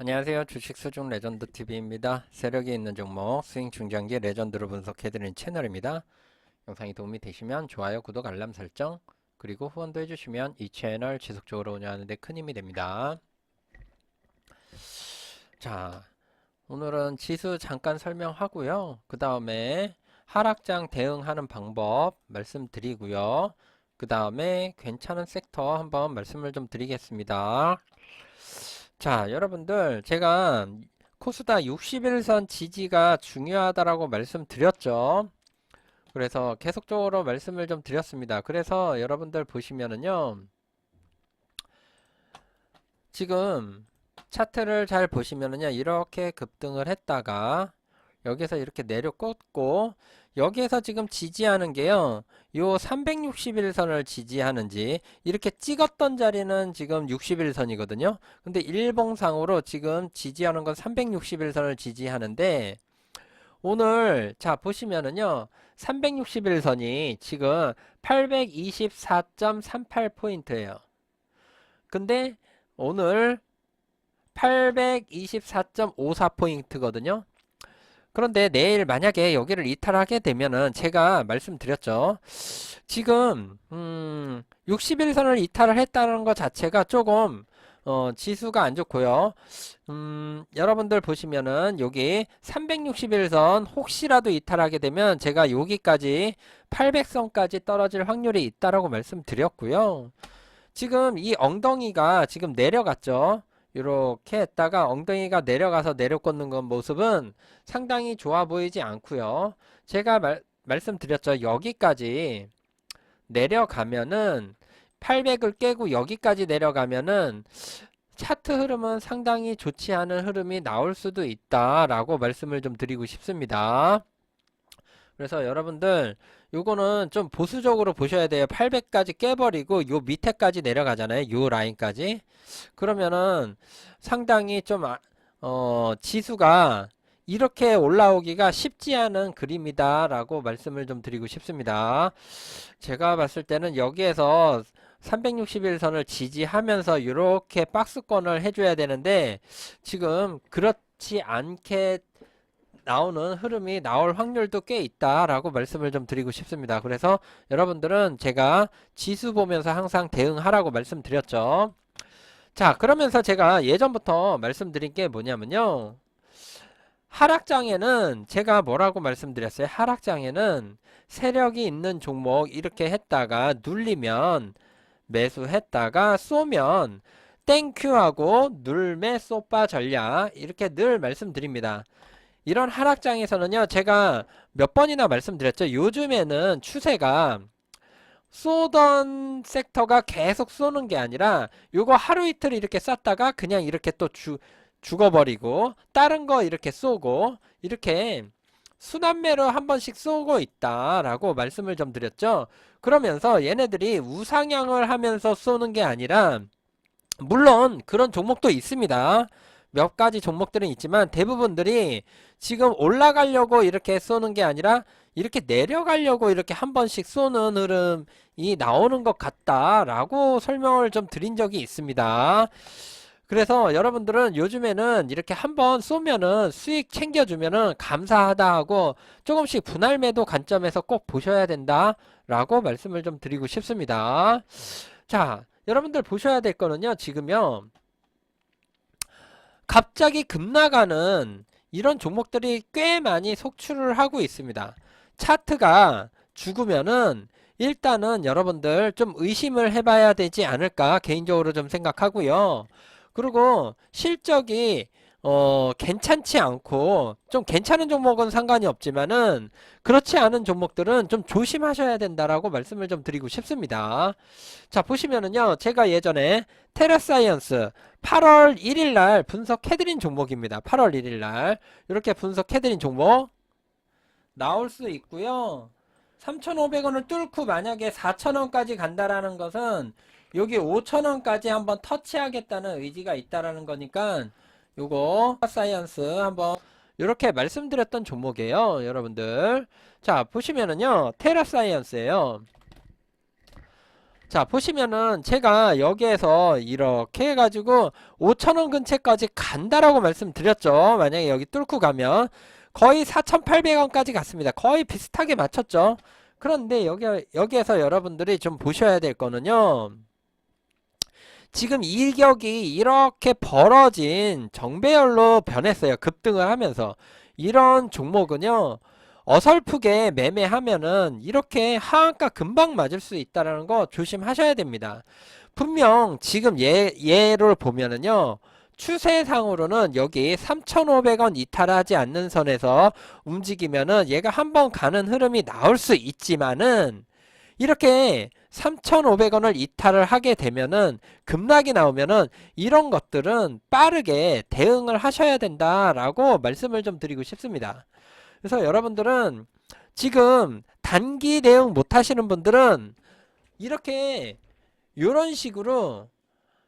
안녕하세요. 주식 수중 레전드 TV입니다. 세력이 있는 종목 스윙 중장기 레전드로 분석해드리는 채널입니다. 영상이 도움이 되시면 좋아요, 구독, 알람 설정 그리고 후원도 해주시면 이 채널 지속적으로 운영하는데 큰 힘이 됩니다. 자, 오늘은 지수 잠깐 설명하고요. 그 다음에 하락장 대응하는 방법 말씀드리고요. 그 다음에 괜찮은 섹터 한번 말씀을 좀 드리겠습니다. 자, 여러분들, 제가 코스다 61선 지지가 중요하다라고 말씀드렸죠. 그래서 계속적으로 말씀을 좀 드렸습니다. 그래서 여러분들 보시면은요. 지금 차트를 잘 보시면은요. 이렇게 급등을 했다가 여기서 이렇게 내려 꽂고 여기에서 지금 지지하는 게요. 요 361선을 지지하는지 이렇게 찍었던 자리는 지금 61선이거든요. 근데 일봉상으로 지금 지지하는 건 361선을 지지하는데 오늘 자 보시면은요. 361선이 지금 824.38포인트예요. 근데 오늘 824.54포인트거든요. 그런데 내일 만약에 여기를 이탈하게 되면은 제가 말씀드렸죠. 지금 음 61선을 이탈을 했다는 것 자체가 조금 어 지수가 안 좋고요. 음 여러분들 보시면은 여기 361선 혹시라도 이탈하게 되면 제가 여기까지 800선까지 떨어질 확률이 있다라고 말씀드렸고요. 지금 이 엉덩이가 지금 내려갔죠. 이렇게 했다가 엉덩이가 내려가서 내려 꽂는 건 모습은 상당히 좋아 보이지 않고요. 제가 말, 말씀드렸죠. 여기까지 내려가면은 800을 깨고 여기까지 내려가면은 차트 흐름은 상당히 좋지 않은 흐름이 나올 수도 있다라고 말씀을 좀 드리고 싶습니다. 그래서 여러분들 요거는 좀 보수적으로 보셔야 돼요. 800까지 깨버리고 요 밑에까지 내려가잖아요. 요 라인까지. 그러면은 상당히 좀, 아- 어, 지수가 이렇게 올라오기가 쉽지 않은 그림이다 라고 말씀을 좀 드리고 싶습니다. 제가 봤을 때는 여기에서 361선을 지지하면서 이렇게 박스권을 해줘야 되는데 지금 그렇지 않게 나오는 흐름이 나올 확률도 꽤 있다라고 말씀을 좀 드리고 싶습니다. 그래서 여러분들은 제가 지수 보면서 항상 대응하라고 말씀드렸죠. 자, 그러면서 제가 예전부터 말씀드린 게 뭐냐면요. 하락장에는 제가 뭐라고 말씀드렸어요? 하락장에는 세력이 있는 종목 이렇게 했다가 눌리면 매수했다가 쏘면 땡큐하고 눌매 쏘빠 전략 이렇게 늘 말씀드립니다. 이런 하락장에서는요, 제가 몇 번이나 말씀드렸죠. 요즘에는 추세가 쏘던 섹터가 계속 쏘는 게 아니라 요거 하루 이틀 이렇게 쐈다가 그냥 이렇게 또 죽, 죽어버리고 다른 거 이렇게 쏘고 이렇게 순환매로 한 번씩 쏘고 있다라고 말씀을 좀 드렸죠. 그러면서 얘네들이 우상향을 하면서 쏘는 게 아니라 물론 그런 종목도 있습니다. 몇 가지 종목들은 있지만 대부분들이 지금 올라가려고 이렇게 쏘는 게 아니라 이렇게 내려가려고 이렇게 한 번씩 쏘는 흐름이 나오는 것 같다라고 설명을 좀 드린 적이 있습니다. 그래서 여러분들은 요즘에는 이렇게 한번 쏘면은 수익 챙겨주면은 감사하다 하고 조금씩 분할 매도 관점에서 꼭 보셔야 된다 라고 말씀을 좀 드리고 싶습니다. 자, 여러분들 보셔야 될 거는요, 지금요. 갑자기 급나가는 이런 종목들이 꽤 많이 속출을 하고 있습니다. 차트가 죽으면은 일단은 여러분들 좀 의심을 해봐야 되지 않을까 개인적으로 좀 생각하고요. 그리고 실적이 어 괜찮지 않고 좀 괜찮은 종목은 상관이 없지만은 그렇지 않은 종목들은 좀 조심하셔야 된다라고 말씀을 좀 드리고 싶습니다. 자 보시면은요 제가 예전에 테라사이언스 8월 1일 날 분석해 드린 종목입니다. 8월 1일 날 이렇게 분석해 드린 종목 나올 수 있고요. 3,500원을 뚫고 만약에 4,000원까지 간다라는 것은 여기 5,000원까지 한번 터치하겠다는 의지가 있다라는 거니까 요거 사이언스 한번 이렇게 말씀드렸던 종목이에요. 여러분들. 자, 보시면은요. 테라 사이언스예요. 자, 보시면은 제가 여기에서 이렇게 해가지고 5천원 근처까지 간다라고 말씀드렸죠. 만약에 여기 뚫고 가면 거의 4,800원까지 갔습니다. 거의 비슷하게 맞췄죠. 그런데 여기, 여기에서 여러분들이 좀 보셔야 될 거는요. 지금 일격이 이렇게 벌어진 정배열로 변했어요. 급등을 하면서. 이런 종목은요. 어설프게 매매하면은 이렇게 하한가 금방 맞을 수 있다는 거 조심하셔야 됩니다. 분명 지금 얘, 얘를 보면은요. 추세상으로는 여기 3,500원 이탈하지 않는 선에서 움직이면은 얘가 한번 가는 흐름이 나올 수 있지만은 이렇게 3,500원을 이탈을 하게 되면은 급락이 나오면은 이런 것들은 빠르게 대응을 하셔야 된다라고 말씀을 좀 드리고 싶습니다. 그래서 여러분들은 지금 단기 대응 못 하시는 분들은 이렇게 이런 식으로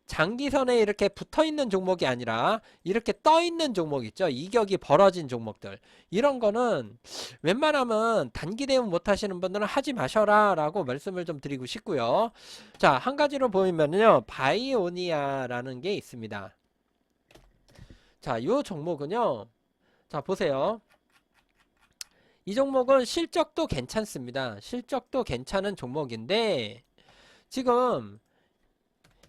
장기선에 이렇게 붙어 있는 종목이 아니라 이렇게 떠 있는 종목 있죠. 이격이 벌어진 종목들. 이런 거는 웬만하면 단기 대응 못 하시는 분들은 하지 마셔라 라고 말씀을 좀 드리고 싶고요. 자, 한 가지로 보이면요. 바이오니아 라는 게 있습니다. 자, 요 종목은요. 자, 보세요. 이 종목은 실적도 괜찮습니다. 실적도 괜찮은 종목인데 지금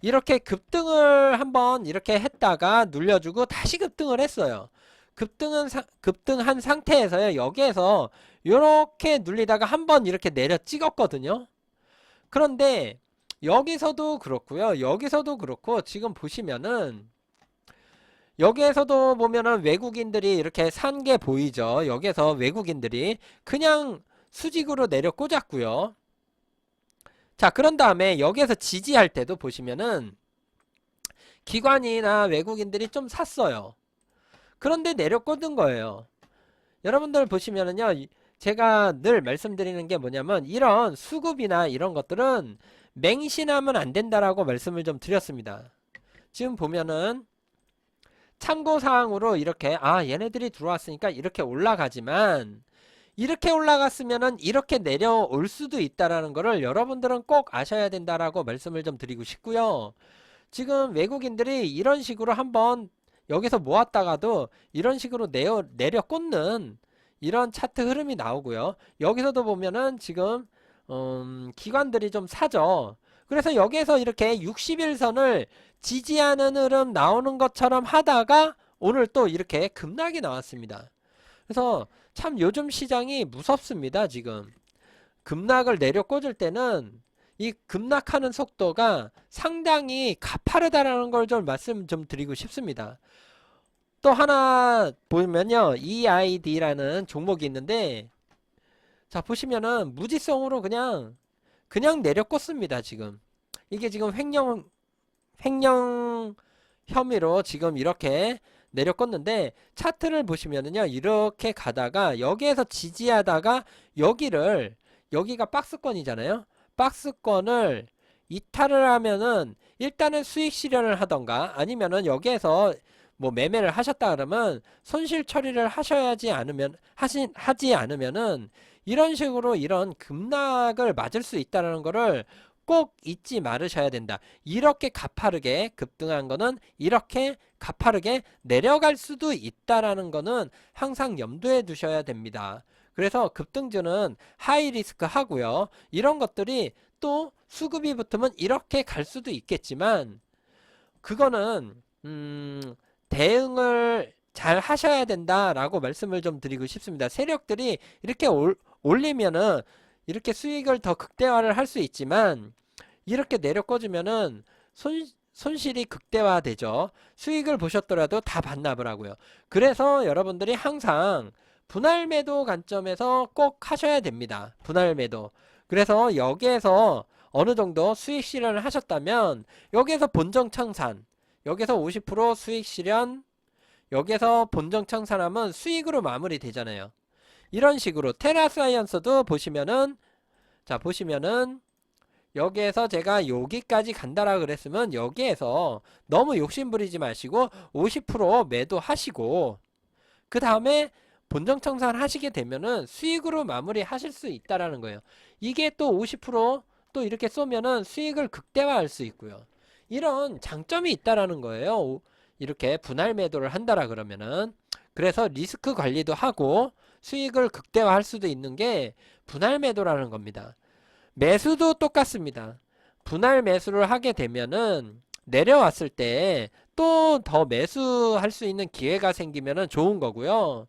이렇게 급등을 한번 이렇게 했다가 눌려주고 다시 급등을 했어요. 급등은 사, 급등한 상태에서요. 여기에서 이렇게 눌리다가 한번 이렇게 내려 찍었거든요. 그런데 여기서도 그렇고요. 여기서도 그렇고 지금 보시면은 여기에서도 보면은 외국인들이 이렇게 산 게 보이죠. 여기에서 외국인들이 그냥 수직으로 내려 꽂았고요. 자, 그런 다음에 여기에서 지지할 때도 보시면은 기관이나 외국인들이 좀 샀어요. 그런데 내려 꽂은 거예요. 여러분들 보시면은요. 제가 늘 말씀드리는 게 뭐냐면 이런 수급이나 이런 것들은 맹신하면 안 된다라고 말씀을 좀 드렸습니다. 지금 보면은 참고사항으로 이렇게 아 얘네들이 들어왔으니까 이렇게 올라가지만 이렇게 올라갔으면은 이렇게 내려올 수도 있다라는 거를 여러분들은 꼭 아셔야 된다라고 말씀을 좀 드리고 싶고요. 지금 외국인들이 이런 식으로 한번 여기서 모았다가도 이런 식으로 내려, 내려 꽂는 이런 차트 흐름이 나오고요. 여기서도 보면은 지금 음, 기관들이 좀 사죠. 그래서 여기에서 이렇게 60일선을 지지하는 흐름 나오는 것처럼 하다가 오늘 또 이렇게 급락이 나왔습니다. 그래서 참 요즘 시장이 무섭습니다, 지금. 급락을 내려 꽂을 때는 이 급락하는 속도가 상당히 가파르다라는 걸 좀 말씀 좀 드리고 싶습니다. 또 하나 보면요. EID라는 종목이 있는데 자, 보시면은 무지성으로 그냥 그냥 내려 꽂습니다, 지금. 이게 지금 횡령 횡령 혐의로 지금 이렇게 내려 꽂는데 차트를 보시면은요 이렇게 가다가 여기에서 지지하다가 여기를 여기가 박스권이잖아요 박스권을 이탈을 하면은 일단은 수익 실현을 하던가 아니면은 여기에서 뭐 매매를 하셨다 그러면 손실 처리를 하셔야지 않으면 하신 하지 않으면은 이런 식으로 이런 급락을 맞을 수 있다는 거를 꼭 잊지 말으셔야 된다. 이렇게 가파르게 급등한 거는 이렇게 가파르게 내려갈 수도 있다라는 거는 항상 염두에 두셔야 됩니다. 그래서 급등주는 하이 리스크 하고요. 이런 것들이 또 수급이 붙으면 이렇게 갈 수도 있겠지만 그거는 음 대응을 잘 하셔야 된다라고 말씀을 좀 드리고 싶습니다. 세력들이 이렇게 올, 올리면은 이렇게 수익을 더 극대화를 할 수 있지만 이렇게 내려 꽂으면은 손, 손실이 극대화되죠. 수익을 보셨더라도 다 반납을 하고요. 그래서 여러분들이 항상 분할 매도 관점에서 꼭 하셔야 됩니다. 분할 매도. 그래서 여기에서 어느 정도 수익 실현을 하셨다면 여기에서 본정 청산, 여기서 50% 수익 실현, 여기에서 본정 청산하면 수익으로 마무리 되잖아요. 이런 식으로 테라사이언스도 보시면은 자 보시면은 여기에서 제가 여기까지 간다라 그랬으면 여기에서 너무 욕심 부리지 마시고 50% 매도하시고 그 다음에 본정 청산 하시게 되면은 수익으로 마무리 하실 수 있다라는 거예요. 이게 또 50%또 이렇게 쏘면은 수익을 극대화할 수 있고요. 이런 장점이 있다라는 거예요. 오- 이렇게 분할 매도를 한다라 그러면은 그래서 리스크 관리도 하고 수익을 극대화할 수도 있는 게 분할 매도라는 겁니다. 매수도 똑같습니다. 분할 매수를 하게 되면은 내려왔을 때 또 더 매수할 수 있는 기회가 생기면은 좋은 거고요.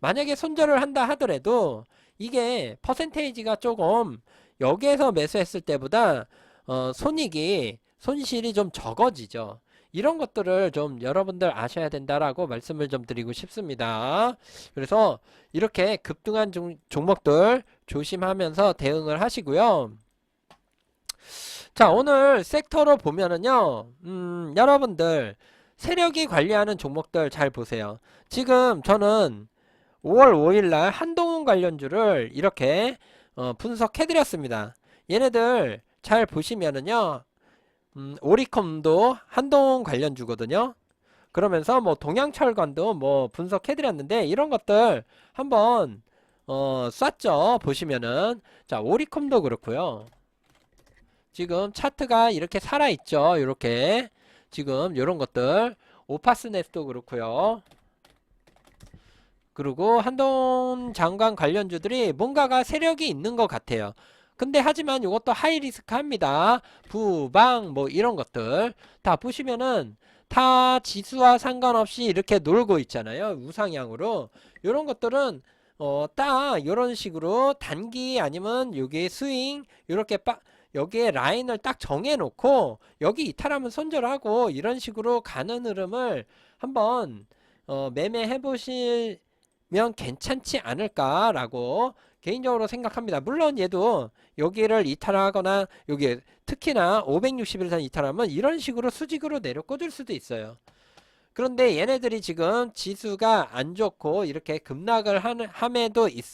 만약에 손절을 한다 하더라도 이게 퍼센테이지가 조금 여기에서 매수했을 때보다 어, 손익이 손실이 좀 적어지죠. 이런 것들을 좀 여러분들 아셔야 된다라고 말씀을 좀 드리고 싶습니다. 그래서 이렇게 급등한 종, 종목들 조심하면서 대응을 하시고요. 자, 오늘 섹터로 보면은요, 음, 여러분들 세력이 관리하는 종목들 잘 보세요. 지금 저는 5월 5일 날 한동훈 관련주를 이렇게 어, 분석해 드렸습니다. 얘네들 잘 보시면은요. 음, 오리컴도 한동훈 관련주거든요. 그러면서 뭐 동양철관도 뭐 분석해 드렸는데 이런 것들 한번 어, 쐈죠. 보시면은 자, 오리컴도 그렇고요. 지금 차트가 이렇게 살아 있죠. 이렇게 지금 이런 것들 오파스넷도 그렇고요. 그리고 한동 장관 관련주들이 뭔가가 세력이 있는 것 같아요. 근데 하지만 이것도 하이리스크 합니다. 부방 뭐 이런 것들 다 보시면은 타 지수와 상관없이 이렇게 놀고 있잖아요. 우상향으로. 이런 것들은 어, 딱 이런 식으로 단기 아니면 여기 스윙 이렇게 빠, 여기에 라인을 딱 정해 놓고 여기 이탈하면 손절하고 이런 식으로 가는 흐름을 한번 어, 매매해 보실 면 괜찮지 않을까라고 개인적으로 생각합니다. 물론 얘도 여기를 이탈하거나 여기 특히나 561선 이탈하면 이런 식으로 수직으로 내려 꽂을 수도 있어요. 그런데 얘네들이 지금 지수가 안 좋고 이렇게 급락을 하는 함에도 있,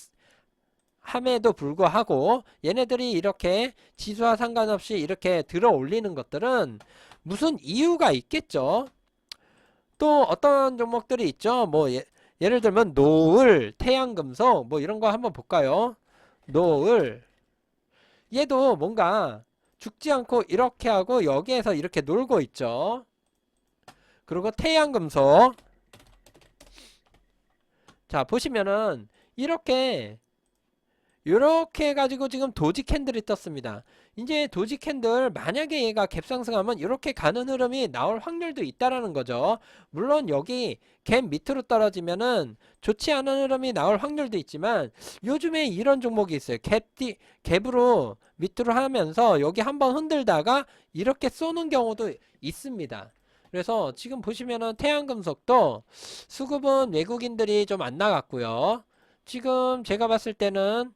함에도 불구하고 얘네들이 이렇게 지수와 상관없이 이렇게 들어 올리는 것들은 무슨 이유가 있겠죠. 또 어떤 종목들이 있죠. 뭐 예, 예를 들면 노을, 태양금속 뭐 이런 거 한번 볼까요? 노을 얘도 뭔가 죽지 않고 이렇게 하고 여기에서 이렇게 놀고 있죠. 그리고 태양금속 자 보시면은 이렇게 이렇게 해가지고 지금 도지 캔들이 떴습니다. 이제 도지 캔들 만약에 얘가 갭상승하면 이렇게 가는 흐름이 나올 확률도 있다라는 거죠. 물론 여기 갭 밑으로 떨어지면은 좋지 않은 흐름이 나올 확률도 있지만 요즘에 이런 종목이 있어요. 갭 갭으로 밑으로 하면서 여기 한번 흔들다가 이렇게 쏘는 경우도 있습니다. 그래서 지금 보시면은 태양금속도 수급은 외국인들이 좀 안 나갔고요. 지금 제가 봤을 때는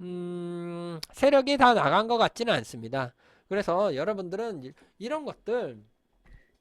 음, 세력이 다 나간 것 같지는 않습니다. 그래서 여러분들은 이- 이런 것들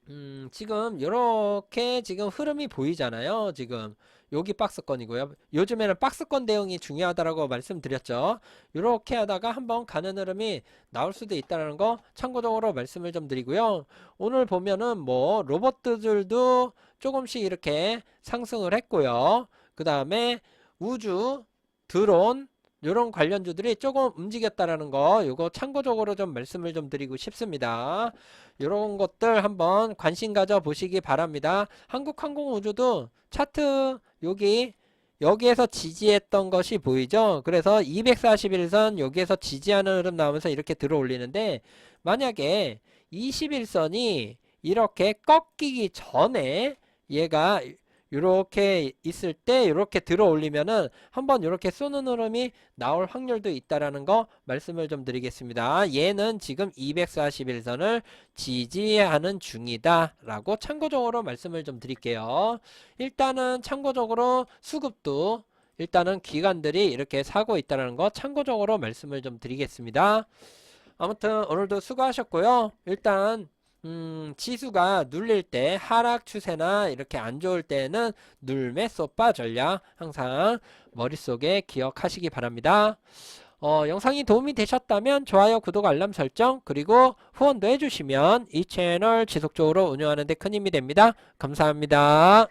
음, 지금 이렇게 지금 흐름이 보이잖아요. 지금 여기 박스권이고요. 요즘에는 박스권 대응이 중요하다라고 말씀드렸죠. 이렇게 하다가 한번 가는 흐름이 나올 수도 있다는 거 참고적으로 말씀을 좀 드리고요. 오늘 보면은 뭐 로봇들도 조금씩 이렇게 상승을 했고요. 그 다음에 우주, 드론 이런 관련주들이 조금 움직였다라는 거 요거 참고적으로 좀 말씀을 좀 드리고 싶습니다. 이런 것들 한번 관심 가져 보시기 바랍니다. 한국항공우주도 차트 여기 여기에서 지지했던 것이 보이죠? 그래서 241선 여기에서 지지하는 흐름 나오면서 이렇게 들어 올리는데 만약에 21선이 이렇게 꺾이기 전에 얘가 이렇게 있을 때 이렇게 들어 올리면은 한번 이렇게 쏘는 흐름이 나올 확률도 있다라는 거 말씀을 좀 드리겠습니다. 얘는 지금 241선을 지지하는 중이다 라고 참고적으로 말씀을 좀 드릴게요. 일단은 참고적으로 수급도 일단은 기관들이 이렇게 사고 있다는 거 참고적으로 말씀을 좀 드리겠습니다. 아무튼 오늘도 수고하셨고요. 일단 음, 지수가 눌릴 때 하락 추세나 이렇게 안 좋을 때는 눌매 쏘빠 전략 항상 머릿속에 기억하시기 바랍니다. 어, 영상이 도움이 되셨다면 좋아요, 구독, 알람 설정 그리고 후원도 해주시면 이 채널 지속적으로 운영하는 데 큰 힘이 됩니다. 감사합니다.